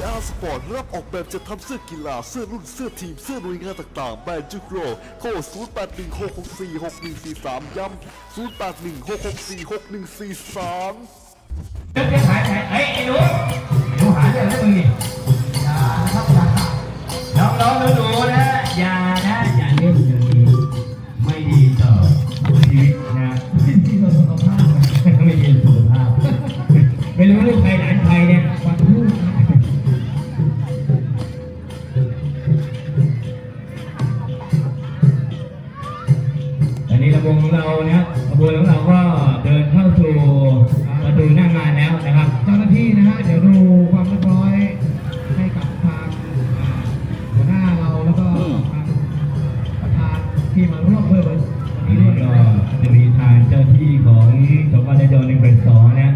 VR Sport รับออกแบบจะทำเสื้อกีฬา เสื้อรุ่น เสื้อทีม เสื้อหน่วยงานต่างๆ แบรนด์จุกโรโทร0816646143 ย้ำ0816646143เฮ้ยหายหายเฮ้ยไอ้หนูหนูหาเรื่องให้มึงนี่อย่านะครับอย่าน้องๆหนูๆนะอย่านะอย่าเล่นอย่างนี้ไม่ดีต่อชีวิตนะไม่ดีต่อสุขภาพไม่ดีต่อสุขภาพไม่รู้ลูกใครหลานใครเนี่ย 被ป็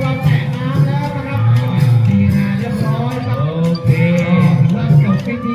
เราแตะน้ำแล้วนะครับนี่นเรียบร้อยครับเพื่อจบพิธี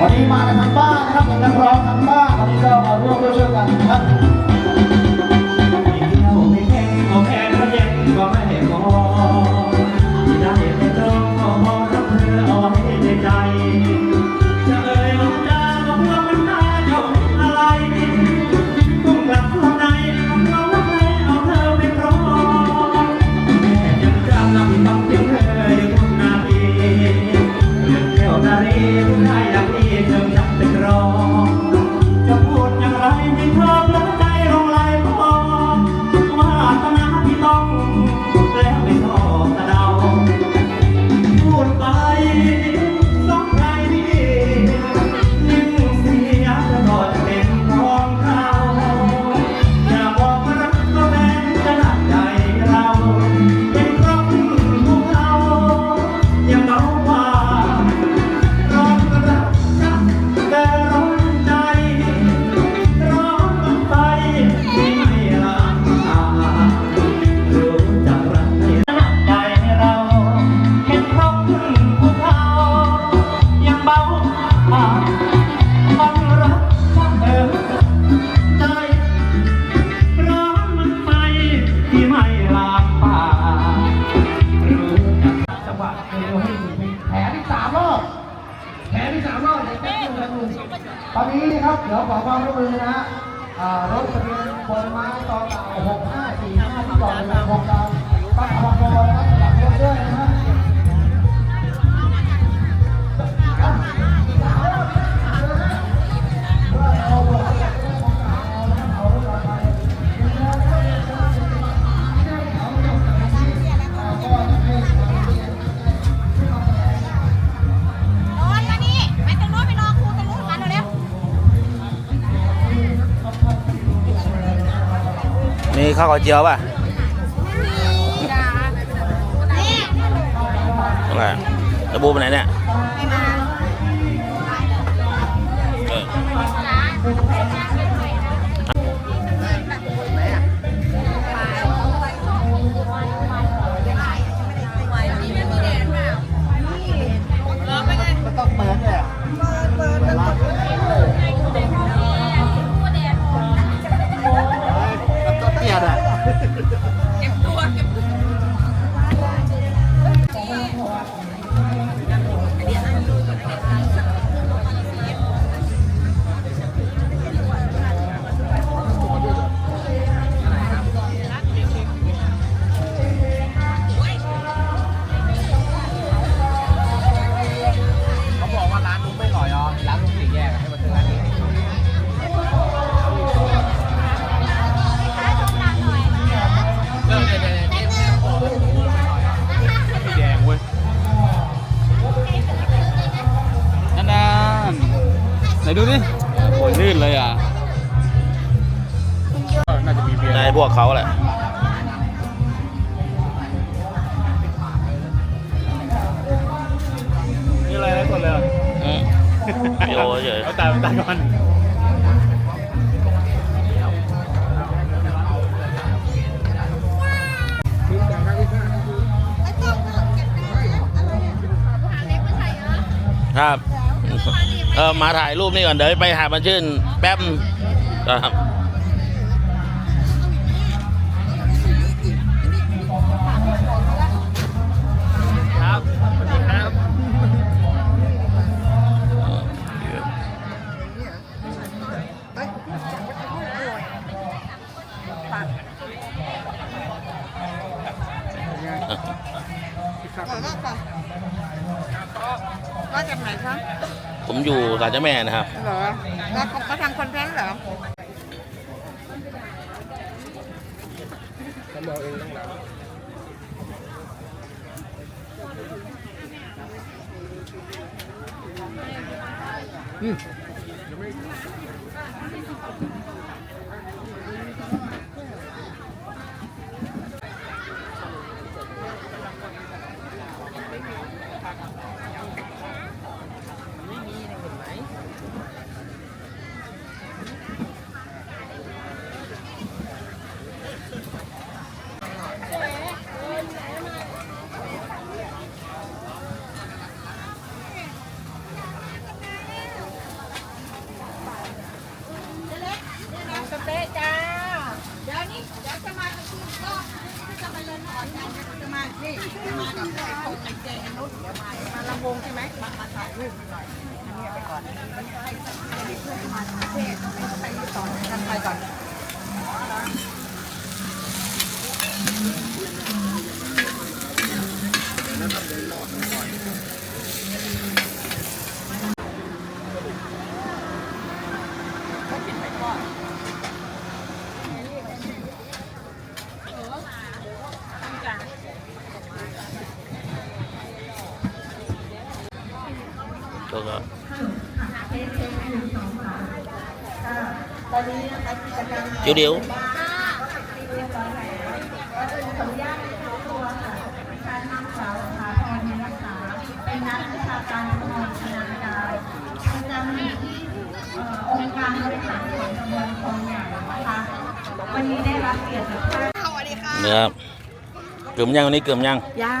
วันนี้มากันทั้งบ้านนะครับทั้งนักร้องทั้งบ้านวันนี้ก็มาร่วมด้วยช่วยกันนะครับ ตอนนี้นะครับเดี๋ยวขอความร่วมมือนะฮะรถทะเบียนบนไม้ต่อเต่าหกห้าสี่ห้าที่จอดอยู่ในะครงการตั้งขบวนนะครับสลับรถด้วยนะฮะ มีข้าวกระเจียวป่ะๆจ้านี่อะไรจะบูไปไหนเนี่ย ครับ เออมาถ่ายรูปนี่ก่อนเดี๋ยวไปหาดมันชื่นแป๊บครับครับสวัสดีครับ มาจากไหนคะผมอยู่ศาลเจ้าแม่นะครับ เหรอแล้วเขาเขาทำคอนเทนต์เหรอน้องสเต๊ะจ้า เดี๋ยวนี้เดี๋ยวจะมากับคุณก็ จะมาเล่นหอนกันจะมานี่จะมากับไอ้ของไอ้เจไอ้นุชเดี๋ยวมามาลำวงใช่ไหมมามาถ่ายรูปหน่อยอันนี้ไปก่อนอันให้ให้เพื่อนมาประเทศไปไปต่อกันไปก่อนก็ก็เดี๋ยวเดี๋ยวเป็นนักวิชาการองชนาการประจำอย ที่เอ่อองค์การบริหารส่วนตำบลคลองใหญ่นะคะวันนี้ได้รับเกียรติจากท่านเนี่ยครับเกือบยังวันนี้เกือบยังยัง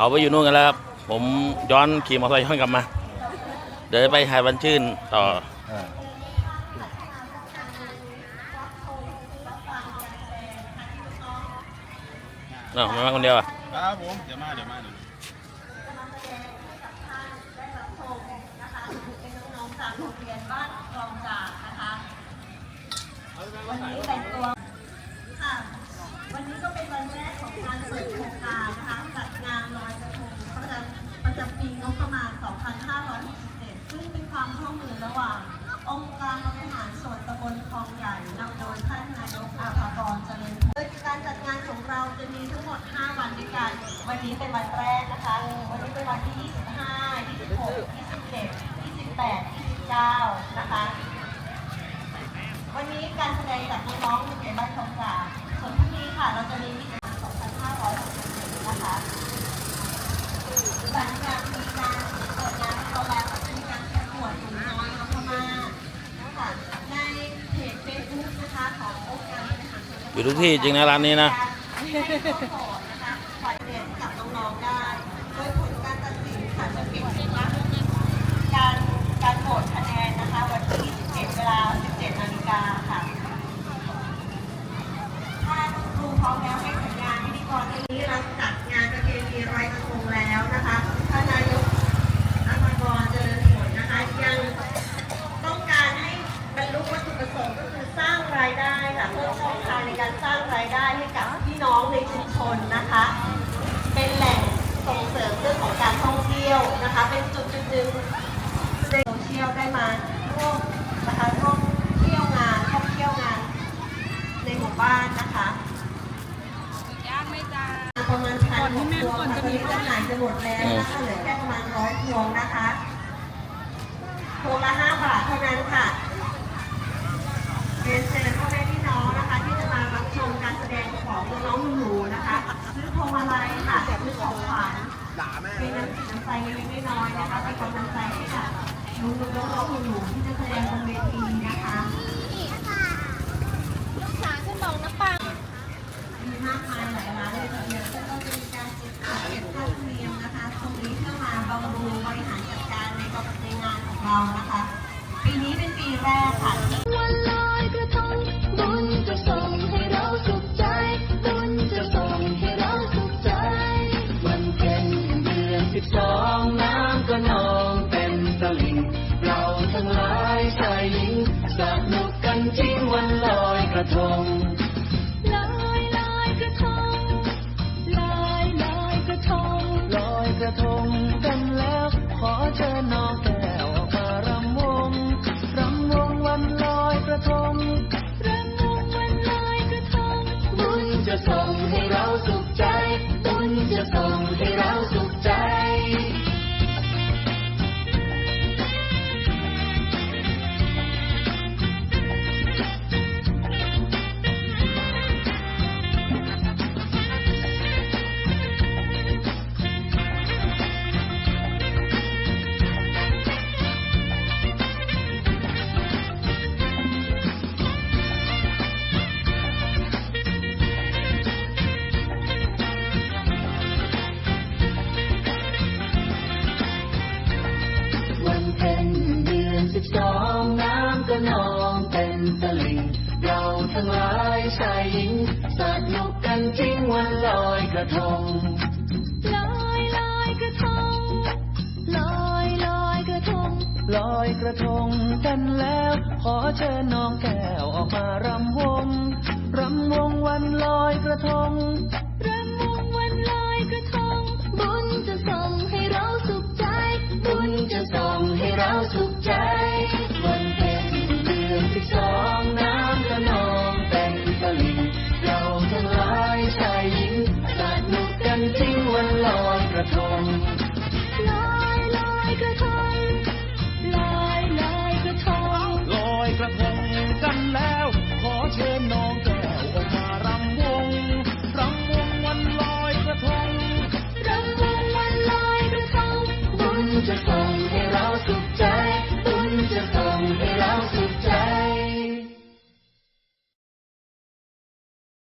เขาไปอยู่นู่นกันแล้วครับ ผมย้อนขี่มอเตอร์ไซค์ย้อนกลับมา เดี๋ยวไปหายบันชื่นต่อ เนาะไมาคนเดียวอะ ครับผม เดี๋ยวมา เดี๋ยวมา 19 นะคะ วันนี้การแสดงจากน้องๆในบ้านชมจ้าส่วนพรุ่งนี้ค่ะเราจะมีมิจารณ์2560นะคะหลังจากมีการเปิดงานเขาแล้วก็จะมีการประกวดหนูน้อยน้องมานะคะในเพจเฟซบุ๊กนะคะขององค์การบริหารส่วนอยู่ทุกที่จริงนะร้านนี้นะ กันจริงวันลอยกระทงลอยลอยกระทงลอยลอยกระทงลอยกระทงกันแล้วขอเชิญน้องแก้วมารำวงรำวงวันลอยกระทงรำวงวันลอยกระทงบุญจะส่งให้เราสุขใจบุญจะส่งให้เราสุขใจ ทั้งหลายชายหญิงสันุกกันจริงวันลอยกระทงลอยลอยกระทงลอยลอยกระทงลอยกระทงกันแล้ว ขอเชิญน้องแก้วออกมารำวงรำวงวันลอยกระทงรำวงวันลอยกระทง บุญจะส่งให้เราสุขใจ บุญจะส่งให้เราสุขใจ 痛。